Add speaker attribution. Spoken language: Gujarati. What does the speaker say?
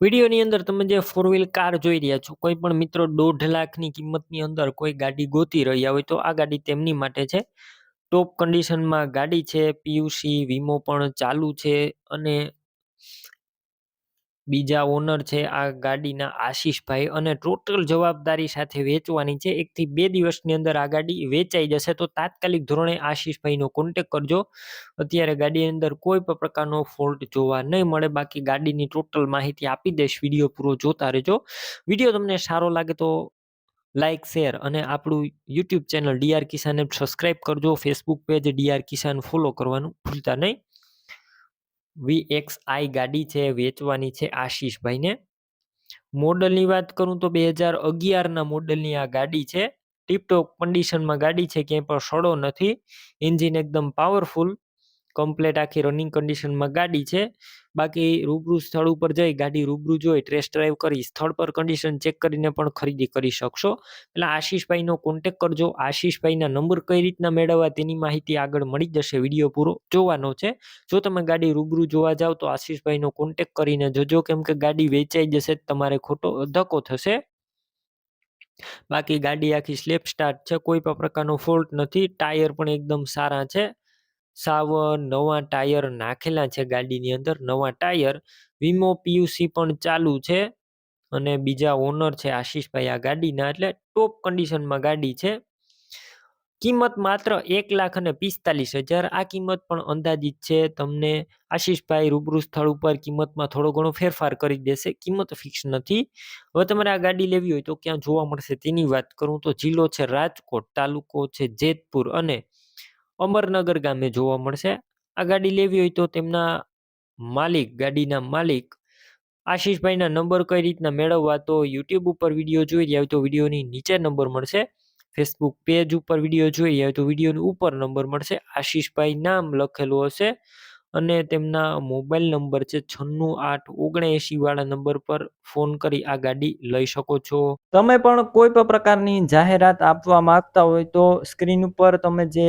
Speaker 1: વિડીયોની અંદર તમે જે ફોર વ્હીલ કાર જોઈ રહ્યા છો, કોઈ પણ મિત્રો દોઢ લાખની કિંમતની અંદર કોઈ ગાડી ગોતી રહ્યા હોય તો આ ગાડી તેમની માટે છે. ટોપ કન્ડિશનમાં ગાડી છે પીયુસી વીમો પણ ચાલુ છે અને બીજા ઓનર છે આ ગાડીના આશીષભાઈ અને ટોટલ જવાબદારી સાથે વેચવાની છે. એકથી બે દિવસની અંદર આ ગાડી વેચાઈ જશે. તો તાત્કાલિક ધોરણે આશીષભાઈનો કોન્ટેક કરજો. અત્યારે ગાડીની અંદર કોઈ પણ પ્રકારનો ફોલ્ટ જોવા નહીં મળે. બાકી ગાડીની ટોટલ માહિતી આપી દઈશ. વીડિયો પૂરો જોતા રહેજો. વીડિયો તમને સારો લાગે તો લાઇક શેર અને આપણું યુટ્યુબ ચેનલ ડીઆર કિસાનને સબસ્ક્રાઈબ કરજો. Facebook page DR Kisan follow કરવાનું ભૂલતા નહીં. વી એક્સ આઈ ગાડી છે, વેચવાની છે આશીષભાઈને. મોડલની વાત કરું તો બે હજાર અગિયારના મોડલની આ ગાડી છે. ટીપટોપ કન્ડિશનમાં ગાડી છે, ક્યાંય પણ સડો નથી. એન્જિન એકદમ પાવરફુલ કમ્પ્લેટ આખી રનિંગ કન્ડિશનમાં ગાડી છે. બાકી રૂબરૂ સ્થળ ઉપર જઈ ગાડી રૂબરૂ જોઈ ટેસ્ટ ડ્રાઈવ કરી, સ્થળ પર કન્ડિશન ચેક કરીને પણ ખરીદી કરી શકશો. એટલે આશીષભાઈનો કોન્ટેક કરજો. આશીષભાઈના નંબર કઈ રીતના મેળવવા તેની માહિતી આગળ મળી જશે વીડિયો પૂરો જોવાનો છે. જો તમે ગાડી રૂબરૂ જોવા જાઓ તો આશીષભાઈનો કોન્ટેક કરીને જજો. કેમ કે ગાડી વેચાઈ જશે તમારે ખોટો ધક્કો થશે. બાકી ગાડી આખી સ્લેપ સ્ટાર્ટ છે. કોઈ પણ પ્રકારનો ફોલ્ટ નથી. ટાયર પણ એકદમ સારા છે. સાવ નવા ટાયર નાખેલા છે ગાડીની અંદર. નવા ટાયર, વીમો, પીયુસી પણ ચાલુ છે અને બીજા ઓનર છે આશીષભાઈ આ ગાડીના. એટલે ટોપ કન્ડિશનમાં ગાડી છે. કિંમત માત્ર એક લાખ અને પિસ્તાલીસ હજાર. આ કિંમત પણ અંદાજિત છે. તમને આશીષભાઈ રૂબરૂ સ્થળ ઉપર કિંમતમાં થોડો ઘણો ફેરફાર કરી દેશે. કિંમત ફિક્સ નથી. હવે તમારે આ ગાડી લેવી હોય તો ક્યાં જોવા મળશે તેની વાત કરું તો જિલ્લો છે રાજકોટ, તાલુકો છે જેતપુર અને અમરનગર ગામે જોવા મળશે. આ ગાડી લેવી હોય તો તેમના માલિક, ગાડીના માલિક આશીષભાઈના નંબર કઈ રીતના મેળવવા તો યુટ્યુબ ઉપર વીડિયો જોઈ રહ્યા હોય તો વિડીયોની નીચે નંબર મળશે. ફેસબુક પેજ ઉપર વીડિયો જોઈ રહ્યા હોય તો વિડીયોની ઉપર નંબર મળશે. આશીષભાઈ નામ લખેલું હશે અને તેમના મોબાઈલ નંબર છે છન્નું આઠ ઓગણએંશી વાળા નંબર પર ફોન કરી આ ગાડી લઈ શકો છો. તમે પણ કોઈ પણ પ્રકારની જાહેરાત આપવા માંગતા હોય તો સ્ક્રીન ઉપર તમે જે